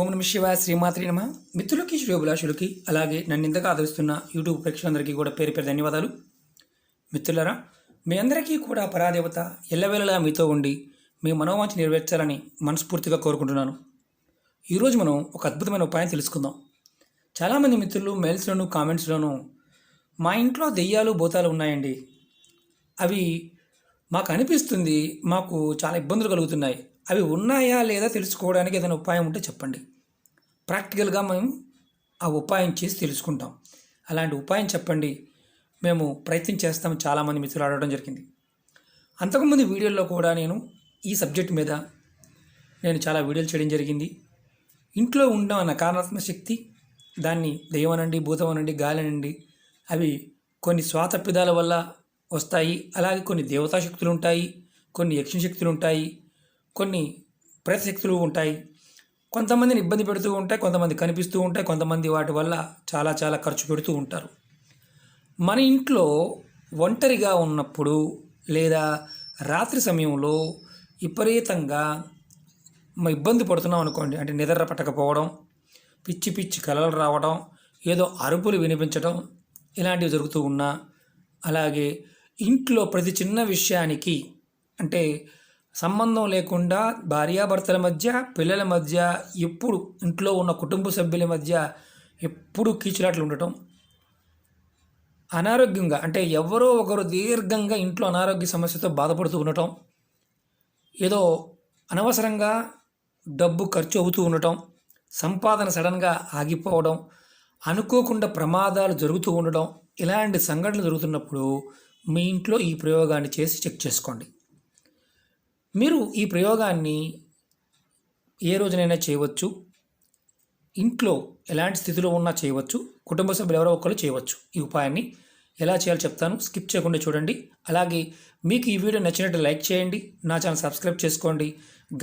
ఓం నమ శివాయ శ్రీమాత్రి నమ. మిత్రులకి శ్రేయోభిలాషులకి అలాగే నన్ను ఇంతగా ఆదరిస్తున్న యూట్యూబ్ ప్రేక్షకులందరికీ కూడా పేరు పేరు ధన్యవాదాలు. మిత్రులరా మీ అందరికీ కూడా పరాదేవత ఎల్లవేళలా మీతో ఉండి మీ మనోవాంఛ నెరవేర్చాలని మనస్ఫూర్తిగా కోరుకుంటున్నాను. ఈరోజు మనం ఒక అద్భుతమైన ఉపాయం తెలుసుకుందాం. చాలామంది మిత్రులు మెయిల్స్లోను కామెంట్స్లోనూ మా ఇంట్లో దెయ్యాలు భూతాలు ఉన్నాయండి. అవి మాకు అనిపిస్తుంది మాకు చాలా ఇబ్బందులు కలుగుతున్నాయి. అవి ఉన్నాయా లేదా తెలుసుకోవడానికి ఏదైనా ఉపాయం ఉంటే చెప్పండి. ప్రాక్టికల్గా మేము ఆ ఉపాయం చేసి తెలుసుకుంటాం. అలాంటి ఉపాయం చెప్పండి. మేము ప్రయత్నం చేస్తాం. చాలామంది మిత్రులు అడగడం జరిగింది. అంతకుముందు వీడియోల్లో కూడా నేను ఈ సబ్జెక్ట్ మీద నేను చాలా వీడియోలు చేయడం జరిగింది. ఇంట్లో ఉన్న కారణాత్మక శక్తి దాన్ని దైవనండి భూతమనండి గాలినండి అవి కొన్ని స్వాతప్పిదాల వల్ల వస్తాయి. అలాగే కొన్ని దేవతా శక్తులు ఉంటాయి కొన్ని యక్షణ శక్తులు ఉంటాయి. కొన్ని ప్రతిశక్తులు ఉంటాయి. కొంతమందిని ఇబ్బంది పెడుతూ ఉంటాయి కొంతమంది కనిపిస్తూ ఉంటాయి కొంతమంది వాటి వల్ల చాలా చాలా ఖర్చు పెడుతూ ఉంటారు. మన ఇంట్లో ఒంటరిగా ఉన్నప్పుడు లేదా రాత్రి సమయంలో విపరీతంగా ఇబ్బంది పడుతున్నాం అనుకోండి. అంటే నిద్ర పట్టకపోవడం పిచ్చి పిచ్చి కలలు రావడం ఏదో అరుపులు వినిపించడం ఇలాంటివి జరుగుతూ ఉన్నా అలాగే ఇంట్లో ప్రతి చిన్న విషయానికి అంటే సంబంధం లేకుండా భార్యాభర్తల మధ్య పిల్లల మధ్య ఎప్పుడు ఇంట్లో ఉన్న కుటుంబ సభ్యుల మధ్య ఎప్పుడు కీచులాట్లు ఉండటం. అనారోగ్యంగా అంటే ఎవరో ఒకరు దీర్ఘంగా ఇంట్లో అనారోగ్య సమస్యతో బాధపడుతూ ఉండటం. ఏదో అనవసరంగా డబ్బు ఖర్చు అవుతూ ఉండటం. సంపాదన సడన్గా ఆగిపోవడం. అనుకోకుండా ప్రమాదాలు జరుగుతూ ఉండడం. ఇలాంటి సంఘటనలు జరుగుతున్నప్పుడు మీ ఇంట్లో ఈ ప్రయోగాన్ని చేసి చెక్ చేసుకోండి. మీరు ఈ ప్రయోగాన్ని ఏ రోజునైనా చేయవచ్చు. ఇంట్లో ఎలాంటి స్థితిలో ఉన్నా చేయవచ్చు. కుటుంబ సభ్యులు ఎవరో ఒకరు చేయవచ్చు ఈ ఉపాయాన్ని. ఎలా చేయాలో చెప్తాను. స్కిప్ చేయకుండా చూడండి. అలాగే మీకు ఈ వీడియో నచ్చినట్టు లైక్ చేయండి. నా ఛానల్ సబ్స్క్రైబ్ చేసుకోండి.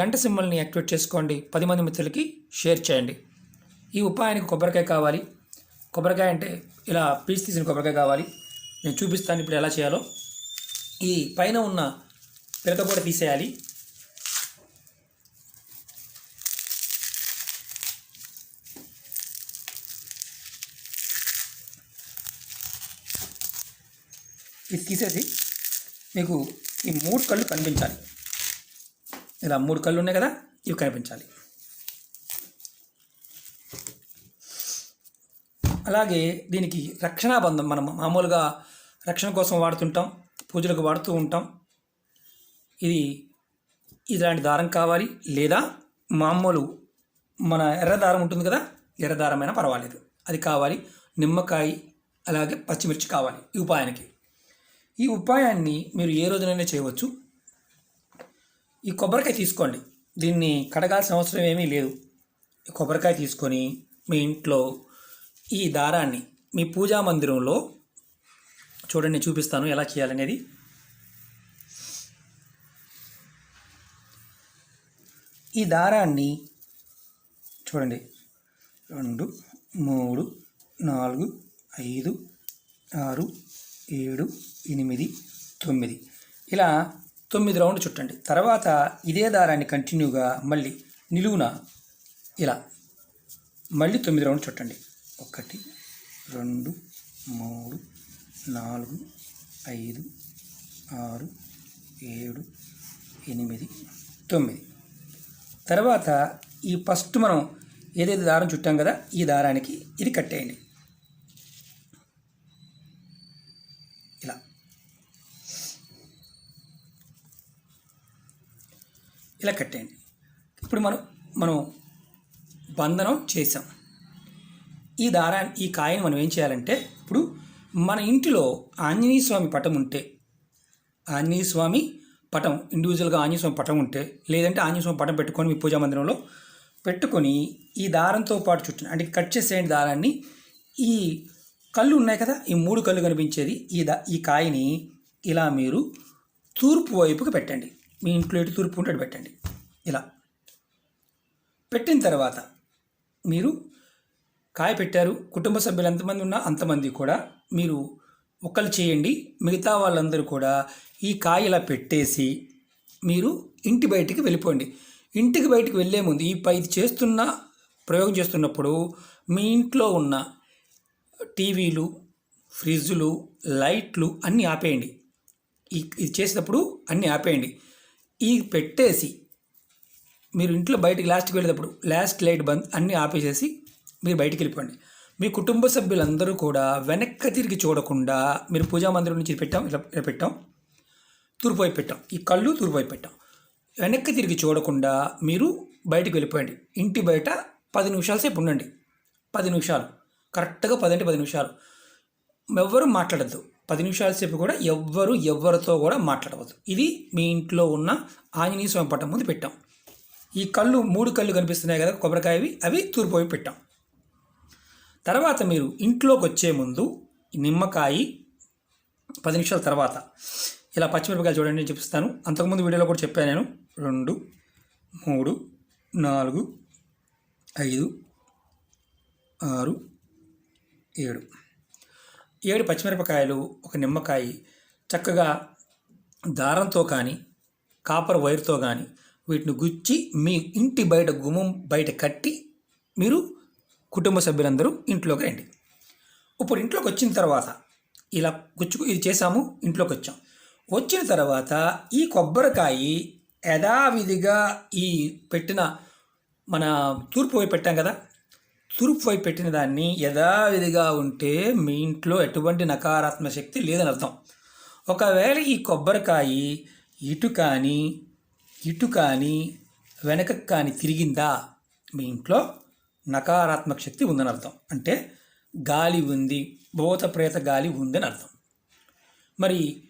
గంట సింబల్ని యాక్టివేట్ చేసుకోండి. పది మంది మిత్రులకి షేర్ చేయండి. ఈ ఉపాయానికి కొబ్బరికాయ కావాలి. కొబ్బరికాయ అంటే ఇలా పీస్ తీసిన కొబ్బరికాయ కావాలి. నేను చూపిస్తాను ఇప్పుడు ఎలా చేయాలో. ఈ పైన ఉన్న పిలక కూడా తీసేయాలి ఇది తీసేసి మీకు ఈ మూడు కళ్ళు కనిపించాలి. ఇలా మూడు కళ్ళు ఉన్నాయి కదా ఇవి కనిపించాలి. అలాగే దీనికి రక్షణాబంధం మనం మామూలుగా రక్షణ కోసం వాడుతుంటాం పూజలకు వాడుతూ ఉంటాం. ఇది ఇలాంటి దారం కావాలి లేదా మామూలు మన ఎర్ర దారం ఉంటుంది కదా ఎర్ర దారమైనా పర్వాలేదు. అది కావాలి. నిమ్మకాయ అలాగే పచ్చిమిర్చి కావాలి ఈ ఉపాయానికి. ఈ ఉపాయాన్ని మీరు ఏ రోజునైనా చేయవచ్చు. ఈ కొబ్బరికాయ తీసుకోండి. దీన్ని కడగాల్సిన అవసరం ఏమీ లేదు. ఈ కొబ్బరికాయ తీసుకొని మీ ఇంట్లో ఈ దారాన్ని మీ పూజా మందిరంలో చూడండి చూపిస్తాను ఎలా చేయాలనేది. ఈ దారాన్ని చూడండి. రెండు మూడు నాలుగు ఐదు ఆరు ఏడు ఎనిమిది తొమ్మిది. ఇలా తొమ్మిది రౌండ్ చుట్టండి. తర్వాత ఇదే దారాన్ని కంటిన్యూగా మళ్ళీ నిలువున ఇలా మళ్ళీ తొమ్మిది రౌండ్ చుట్టండి. ఒకటి రెండు మూడు నాలుగు ఐదు ఆరు ఏడు ఎనిమిది తొమ్మిది. తర్వాత ఈ ఫస్ట్ మనం ఏదైతే దారం చుట్టాం కదా ఈ దారానికి ఇది కట్టేయండి ఇలా. ఇలా కట్టేయండి ఇప్పుడు మనం మనం బంధనం చేసాం. ఈ దారాన్ని ఈ కాయని మనం ఏం చేయాలంటే ఇప్పుడు మన ఇంటిలో ఆంజనేయ స్వామి పటం ఉంటే ఆంజనేయ స్వామి పటం ఇండివిజువల్గా ఆంజనేయ పటం ఉంటే లేదంటే ఆంజనేయస్వామి పటం పెట్టుకొని మీ పూజా మందిరంలో పెట్టుకొని ఈ దారంతో పాటు చుట్టిన అంటే కట్ చేసేయండి దారాన్ని ఈ కళ్ళు ఉన్నాయి కదా ఈ మూడు కళ్ళు కనిపించేది ఈ దా ఈ కాయని ఇలా మీరు తూర్పు వైపుకి పెట్టండి. మీ ఇంట్లో ఎటు తూర్పు ఉంటే పెట్టండి. ఇలా. పెట్టిన తర్వాత మీరు కాయ పెట్టారు కుటుంబ సభ్యులు ఎంతమంది ఉన్నా అంతమంది కూడా మీరు ఒక్కరు చేయండి. మిగతా వాళ్ళందరూ కూడా ఈ కాయ ఇలా పెట్టేసి మీరు ఇంటి బయటికి వెళ్ళిపోండి. ఇంటికి బయటికి వెళ్ళే ముందు ఈ పై ఇది చేస్తున్న ప్రయోగం చేస్తున్నప్పుడు మీ ఇంట్లో ఉన్న టీవీలు ఫ్రిడ్జ్లు లైట్లు అన్నీ ఆపేయండి. ఇది చేసేటప్పుడు అన్నీ ఆపేయండి. ఈ పెట్టేసి మీరు ఇంట్లో బయటికి లాస్ట్కి వెళ్ళేటప్పుడు లాస్ట్ లైట్ బంద్ అన్నీ ఆపేసేసి మీరు బయటికి వెళ్ళిపోండి. మీ కుటుంబ సభ్యులందరూ కూడా వెనక్కి తిరిగి చూడకుండా మీరు పూజా మందిరం నుంచి పెట్టాం ఇలా పెట్టాం తూర్పు వైపు పెట్టాం. ఈ కళ్ళు తూర్పు వైపు పెట్టాం. వెనక్కి తిరిగి చూడకుండా మీరు బయటికి వెళ్ళిపోయండి. ఇంటి బయట పది నిమిషాల సేపు ఉండండి. పది నిమిషాలు. కరెక్ట్గా పది అంటే పది నిమిషాలు. ఎవ్వరు మాట్లాడద్దు. పది నిమిషాల సేపు కూడా ఎవ్వరు ఎవరితో కూడా మాట్లాడవద్దు. ఇది మీ ఇంట్లో ఉన్న ఆంజనేయ స్వామి పట్టం ముందు పెట్టాం. ఈ కళ్ళు మూడు కళ్ళు కనిపిస్తున్నాయి కదా కొబ్బరికాయవి అవి తూర్పు వైపు పెట్టాం. తర్వాత మీరు ఇంట్లోకి వచ్చే ముందు నిమ్మకాయ పది నిమిషాల తర్వాత ఇలా పచ్చిమిరపకాయలు చూడండి నేను చూపిస్తాను. అంతకుముందు వీడియోలో కూడా చెప్పాను నేను. రెండు మూడు నాలుగు ఐదు ఆరు ఏడు. ఏడు పచ్చిమిరపకాయలు ఒక నిమ్మకాయ చక్కగా దారంతో కానీ కాపర్ వైర్తో కానీ వీటిని గుచ్చి మీ ఇంటి బయట గుమ్మం బయట కట్టి మీరు కుటుంబ సభ్యులందరూ ఇంట్లోకి రండి. ఇప్పుడు ఇంట్లోకి వచ్చిన తర్వాత ఇలా గుచ్చుకు ఇది చేసాము ఇంట్లోకి వచ్చాం. వచ్చిన తర్వాత ఈ కొబ్బరికాయ యథావిధిగా ఈ పెట్టిన మన తూర్పు వైపు పెట్టాం కదా తూర్పు వైపు పెట్టిన దాన్ని యథావిధిగా ఉంటే మీ ఇంట్లో ఎటువంటి నకారాత్మక శక్తి లేదని అర్థం. ఒకవేళ ఈ కొబ్బరికాయ ఇటు కానీ ఇటు కానీ వెనకకు కానీ తిరిగిందా మీ ఇంట్లో? నకారాత్మక శక్తి ఉందని అర్థం. అంటే గాలి ఉంది భూత ప్రేత గాలి ఉందని అర్థం. మరి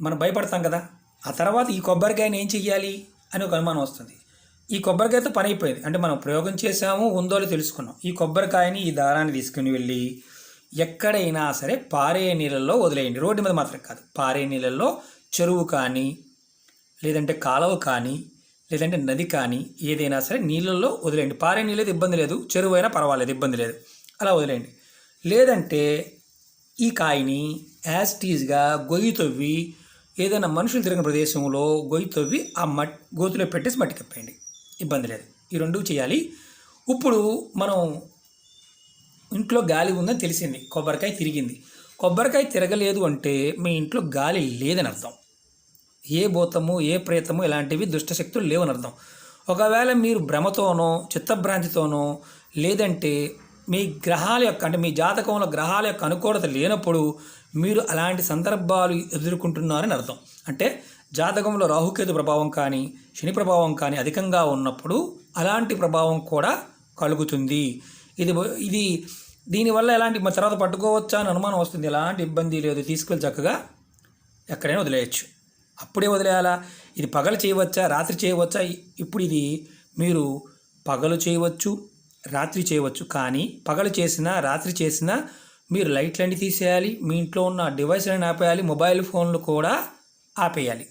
మనం భయపడతాం కదా ఆ తర్వాత ఈ కొబ్బరికాయని ఏం చెయ్యాలి అని ఒక అనుమానం వస్తుంది. ఈ కొబ్బరికాయతో పని అయిపోయింది. అంటే మనం ప్రయోగం చేసాము ఉందో తెలుసుకున్నాం. ఈ కొబ్బరికాయని ఈ దారాన్ని తీసుకుని వెళ్ళి ఎక్కడైనా సరే పారే నీళ్ళల్లో వదిలేయండి. రోడ్డు మీద మాత్రం కాదు పారే నీళ్ళల్లో చెరువు కానీ లేదంటే కాలువ కానీ లేదంటే నది కానీ ఏదైనా సరే నీళ్ళల్లో వదిలేయండి. పారే నీళ్ళేది ఇబ్బంది లేదు. చెరువు అయినా పర్వాలేదు ఇబ్బంది లేదు. అలా వదిలేయండి. లేదంటే ఈ కాయని యాజ్ టీజ్గా గొయ్యి తవ్వి ఏదైనా మనుషులు తిరిగిన ప్రదేశంలో గొయ్యి తవ్వి ఆ మట్ గోతులో పెట్టేసి మట్టి కప్పేయండి ఇబ్బంది లేదు. ఈ రెండు చేయాలి. ఇప్పుడు మనం ఇంట్లో గాలి ఉందని తెలిసింది. కొబ్బరికాయ తిరిగింది. కొబ్బరికాయ తిరగలేదు అంటే మీ ఇంట్లో గాలి లేదని అర్థం. ఏ భూతము ఏ ప్రేతము ఇలాంటివి దుష్టశక్తులు లేవని అర్థం. ఒకవేళ మీరు భ్రమతోనో చిత్తభ్రాంతితోనో లేదంటే మీ గ్రహాల యొక్క అంటే మీ జాతకంలో గ్రహాల యొక్క అనుకూలత లేనప్పుడు మీరు అలాంటి సందర్భాలు ఎదుర్కొంటున్నారని అర్థం. అంటే జాతకంలో రాహుకేతు ప్రభావం కానీ శని ప్రభావం కానీ అధికంగా ఉన్నప్పుడు అలాంటి ప్రభావం కూడా కలుగుతుంది. ఇది ఇది దీనివల్ల ఎలాంటి తర్వాత పట్టుకోవచ్చా అని అనుమానం వస్తుంది. ఎలాంటి ఇబ్బంది లేదు. తీసుకెళ్ళి చక్కగా ఎక్కడైనా వదిలేయచ్చు. అప్పుడే వదిలేయాలా? ఇది పగలు చేయవచ్చా? రాత్రి చేయవచ్చా? ఇప్పుడు ఇది మీరు పగలు చేయవచ్చు రాత్రి చేయవచ్చు. కానీ పగలు చేసినా రాత్రి చేసినా మీరు లైట్లన్నీ తీసేయాలి మీ ఇంట్లో ఉన్న డివైస్లను ఆపేయాలి మొబైల్ ఫోన్లు కూడా ఆపేయాలి.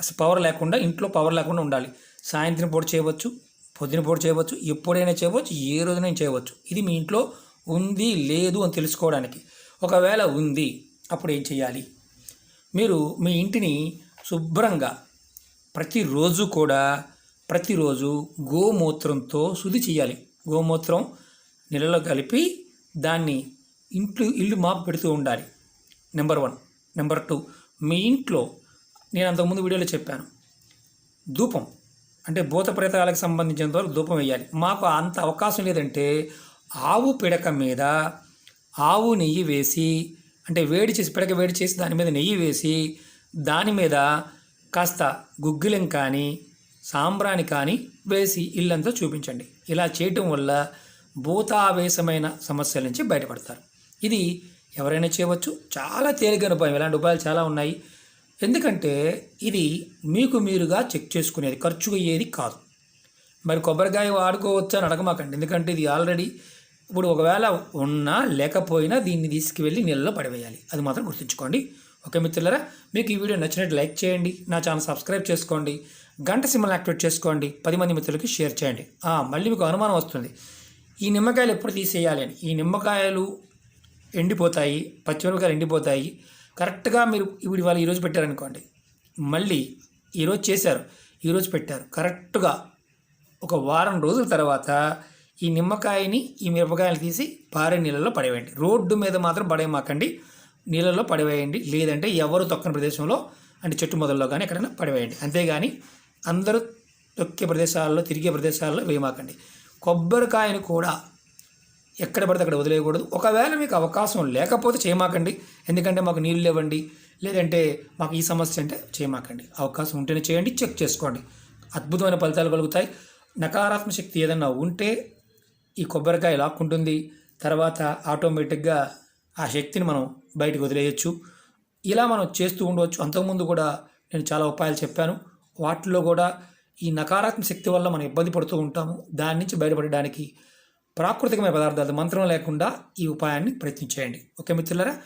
అసలు పవర్ లేకుండా ఇంట్లో పవర్ లేకుండా ఉండాలి. సాయంత్రం పూట చేయవచ్చు పొద్దున పూట చేయవచ్చు ఎప్పుడైనా చేయవచ్చు ఏ రోజునైనా చేయవచ్చు. ఇది మీ ఇంట్లో ఉంది లేదు అని తెలుసుకోవడానికి. ఒకవేళ ఉంది అప్పుడు ఏం చేయాలి? మీరు మీ ఇంటిని శుభ్రంగా ప్రతిరోజు కూడా ప్రతిరోజు గోమూత్రంతో శుద్ధి చేయాలి. గోమూత్రం నీళ్ళలో కలిపి దాన్ని ఇంట్లో ఇల్లు మాపు పెడుతూ ఉండాలి. నెంబర్ వన్ నెంబర్ టూ మీ ఇంట్లో నేను అంతకుముందు వీడియోలో చెప్పాను. ధూపం అంటే భూత ప్రేతాలకు సంబంధించినంత వరకు ధూపం వేయాలి. మాకు అంత అవకాశం లేదంటే ఆవు పిడక మీద ఆవు నెయ్యి వేసి అంటే వేడి చేసి పిడక వేడి చేసి దాని మీద నెయ్యి వేసి దాని మీద కాస్త గుగ్గిలం కానీ సాంబ్రాణి కానీ వేసి ఇల్లంతా చూపించండి. ఇలా చేయటం వల్ల భూతావేశమైన సమస్యల నుంచి బయటపడతారు. ఇది ఎవరైనా చేయవచ్చు. చాలా తేలికైన ఉపాయం. ఇలాంటి ఉపాయాలు చాలా ఉన్నాయి. ఎందుకంటే ఇది మీకు మీరుగా చెక్ చేసుకునేది ఖర్చు అయ్యేది కాదు. మరి కొబ్బరికాయ వాడుకోవచ్చా అని అడగమాకండి. ఎందుకంటే ఇది ఆల్రెడీ ఇప్పుడు ఒకవేళ ఉన్నా లేకపోయినా దీన్ని తీసుకువెళ్ళి నీళ్ళలో పడివేయాలి. అది మాత్రం గుర్తుంచుకోండి. ఓకే మిత్రులరా మీకు ఈ వీడియో నచ్చినట్టు లైక్ చేయండి నా ఛానల్ సబ్స్క్రైబ్ చేసుకోండి గంట సిమ్మల్ని యాక్టివేట్ చేసుకోండి పది మంది మిత్రులకి షేర్ చేయండి. మళ్ళీ మీకు అనుమానం వస్తుంది. ఈ నిమ్మకాయలు ఎప్పుడు తీసేయాలి అని. ఈ నిమ్మకాయలు ఎండిపోతాయి పచ్చిమిరపకాయలు ఎండిపోతాయి. కరెక్ట్గా మీరు ఇప్పుడు ఇవాళ ఈరోజు పెట్టారనుకోండి. మళ్ళీ ఈరోజు చేశారు ఈరోజు పెట్టారు. కరెక్ట్గా ఒక వారం రోజుల తర్వాత ఈ నిమ్మకాయని ఈ మిరపకాయలు తీసి పారే నీళ్ళలో పడవేయండి. రోడ్డు మీద మాత్రం పడేయమాకండి. నీళ్ళలో పడవేయండి. లేదంటే ఎవరు తొక్కని ప్రదేశంలో అంటే చెట్టు మొదల్లో కానీ ఎక్కడైనా పడవేయండి. అంతేగాని అందరూ తొక్కే ప్రదేశాల్లో తిరిగే ప్రదేశాల్లో వేయమాకండి. కొబ్బరికాయను కూడా ఎక్కడ పడితే అక్కడ వదిలేయకూడదు. ఒకవేళ మీకు అవకాశం లేకపోతే చేయమాకండి. ఎందుకంటే మాకు నీళ్ళు లేవండి. లేదంటే మాకు ఈ సమస్య అంటే చేయమాకండి. అవకాశం ఉంటేనే చేయండి. చెక్ చేసుకోండి. అద్భుతమైన ఫలితాలు కలుగుతాయి. నకారాత్మక శక్తి ఏదన్నా ఉంటే ఈ కొబ్బరికాయ లాక్కుంటుంది. తర్వాత ఆటోమేటిక్గా ఆ శక్తిని మనం బయటకు వదిలేయచ్చు. ఇలా మనం చేస్తూ ఉండవచ్చు. అంతకుముందు కూడా నేను చాలా ఉపాయాలు చెప్పాను. వాటిలో కూడా ఈ నకారాత్మక శక్తి వల్ల మనం ఇబ్బంది పడుతూ ఉంటాము. దాని నుంచి బయటపడడానికి ప్రాకృతికమైన పదార్థాలు మంత్రం లేకుండా ఈ ఉపాయాన్ని ప్రయత్నించేయండి. ఓకే మిత్రులరా?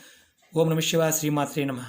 ఓం నమ శివ శ్రీమాత్రే నమ.